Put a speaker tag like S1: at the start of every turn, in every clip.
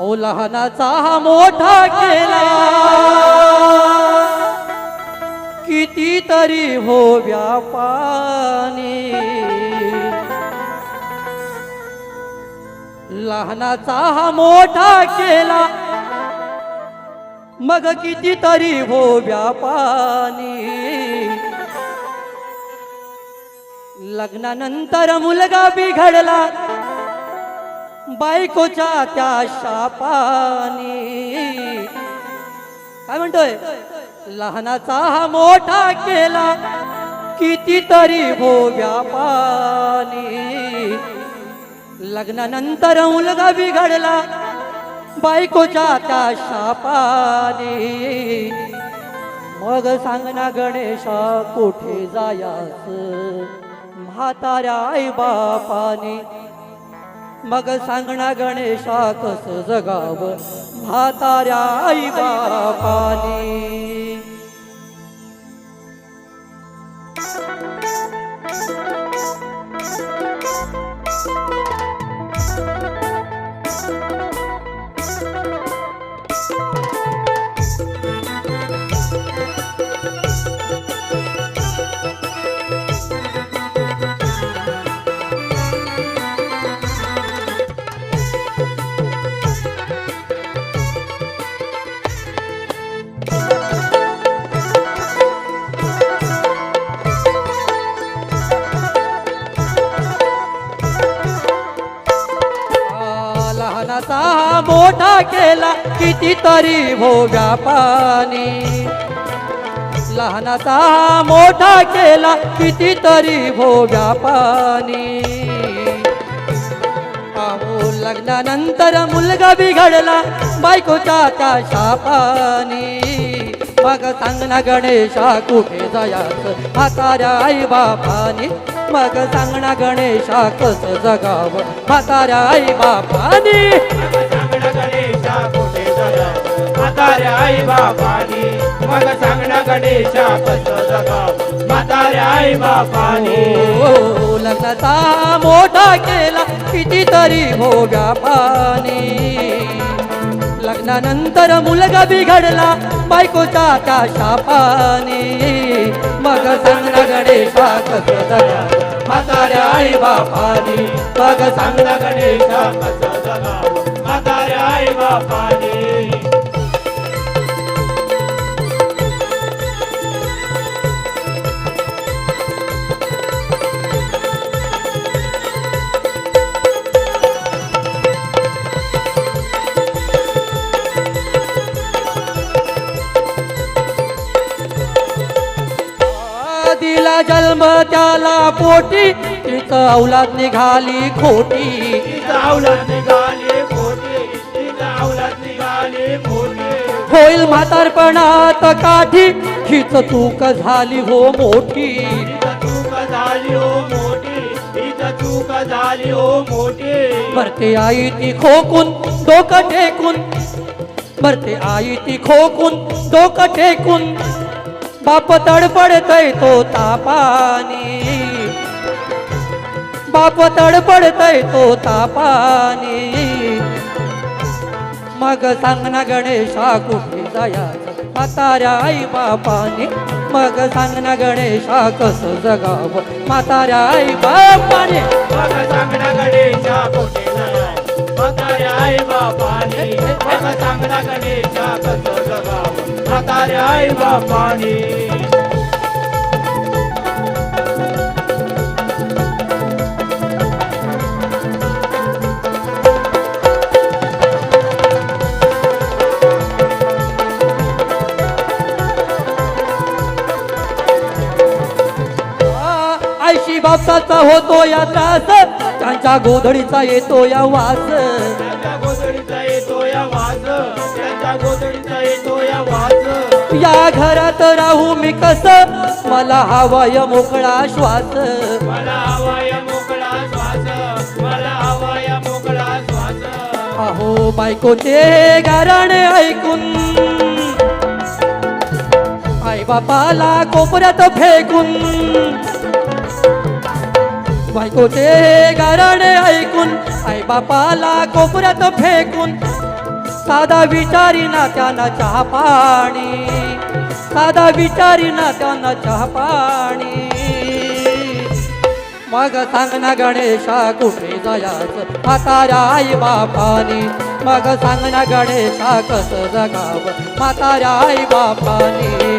S1: ओ लहानाचा हा मोठा केला. कितीतरी हो व्यापानी. लहानाचा हा मोठा केला. मग कितीतरी हो व्यापानी. लग्नानंतर मुलगा बिघडला. बायकोच्या त्या शापाने. काय म्हणतोय? लहानाचा हा मोठा केला कितीतरी हो व्यापानी. लग्नानंतर मुलगा बिघडला बायकोच्या त्या शापाने. मग सांग ना गणेशा कुठे जायास म्हाताऱ्या आई बापाने. मग सांगणा गणेशा कस जगाव म्हाताऱ्या आई बापानी. मोठा केला कितीतरी हो पाणी. लहानाचा मोठा केला कितीतरी हो पाणी. लग्नानंतर मुलगा बिघडला बायकोचा त्या शापाने. मग सांग ना गणेशा कुठे जायाच? म्हाताऱ्या आई बापानी मग सांग ना गणेशा कस जगाव? म्हाताऱ्या आई बापानी
S2: गणेशा कुठे जगा आई बापानी मग गणेशा जगा आई बापानी.
S1: हो, लग्नाचा मोठा केला कितीतरी भोगा पाणी. लग्नानंतर मुलगा बिघडला बायकोचा त्या शापाने मग सांगणं गणेशा कसं जगा म्हाताऱ्या आई बापानी मग सांगणं
S2: गणेशा कसं जगा म्हाताऱ्या आई बापानी.
S1: दिला जन्म त्याला पोटी तिचं औलाद निघाली खोटी.
S2: तिचं आवलात निघाली खोटी.
S1: होईल म्हातारपणात काठी. हीच चूक झाली हो मोठी.
S2: चूक झाली हो मोठी चूक झाली हो मोठी
S1: मरते आई ती खोकून डोकं टेकून. मरते आई ती खोकून डोकं टेकून. बाप तडपडतय तो तापानी. बाप तडपडतय तो तापानी. मग सांग ना गणेशा कुठे जायाचं? म्हाताऱ्या आई बापाने मग सांग ना गणेशा कसं जगावं? म्हाताऱ्या आई बापाने
S2: मग सांग ना गणेशा कुठे जाय म्हाताऱ्या आई बापानी मग सांगणं गणेशा कसं जगावं? म्हाताऱ्या आई बापाने
S1: बापसाचा होतो या त्रास. त्यांच्या गोधडीचा येतो या वास.
S2: त्यांच्या गोधडीचा येतो या वाज त्यांच्या गोधडीचा येतो या वाज
S1: या घरात राहू मी कस? मला हवाय मोकळा श्वास.
S2: मला हवाय मोकळा श्वास. मला हवाय मोकळा श्वास.
S1: अहो बायकोचे गाराणे ऐकून. आई बापाला कोपऱ्यात फेकून. बायकोचे गाराणे ऐकून आई बापाला कोपऱ्यात फेकून साधा विचारी ना त्यांना चहा पाणी. साधा विचारी ना त्यांना चहा पाणी. मग सांग ना गणेशा कुठे जायाचं? म्हाताऱ्या आई बापानी. मग सांग ना गणेशा कसं जगावं? म्हाताऱ्या आई बापानी.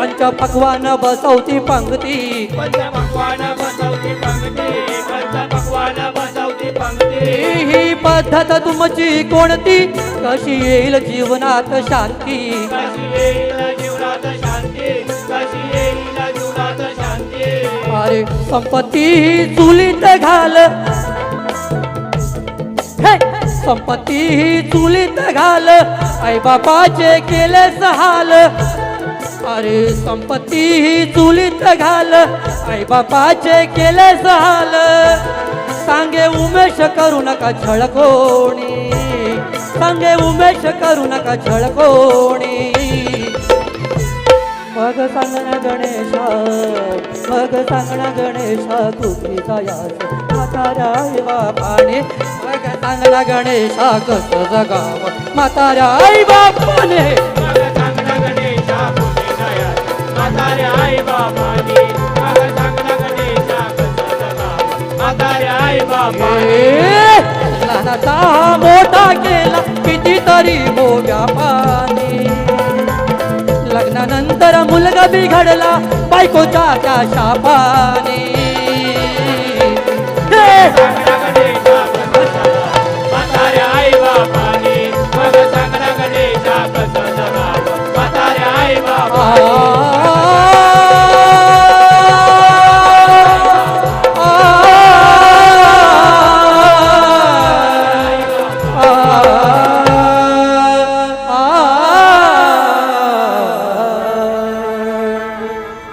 S1: पंच पक्वान बसवती पंक्ती
S2: पंच भगवान बसवती पंक्ती पंच भगवान बसवती पंक्ती
S1: ही पद्धत तुमची कोणती? कशी येईल जीवनात शांती?
S2: कशी येईल जीवनात शांती? कशी येईल जीवनात शांती?
S1: अरे संपत्ती ही चुलीत घाल! संपत्ती ही चुलीत घाल. आई बापाचे केले हाल. अरे संपत्ती ही चुलीत घाल आई बापाचे केले हाल सांगे उमेश करू नका झळकोणी. सांगे उमेश करू नका झळकोणी. मग सांगणा गणेशा मग सांगणा गणेशा कुठे जायाच म्हाताऱ्या आई बापाने. मग सांगणा गणेशा कसं जगावं? म्हाताऱ्या आई बापाने.
S2: आई गणेशा आई
S1: लहानाचा मोठा केला कितीतरी भोग्या पाणी. लग्नानंतर मुलगा बिघडला बायकोच्या त्या शापाने.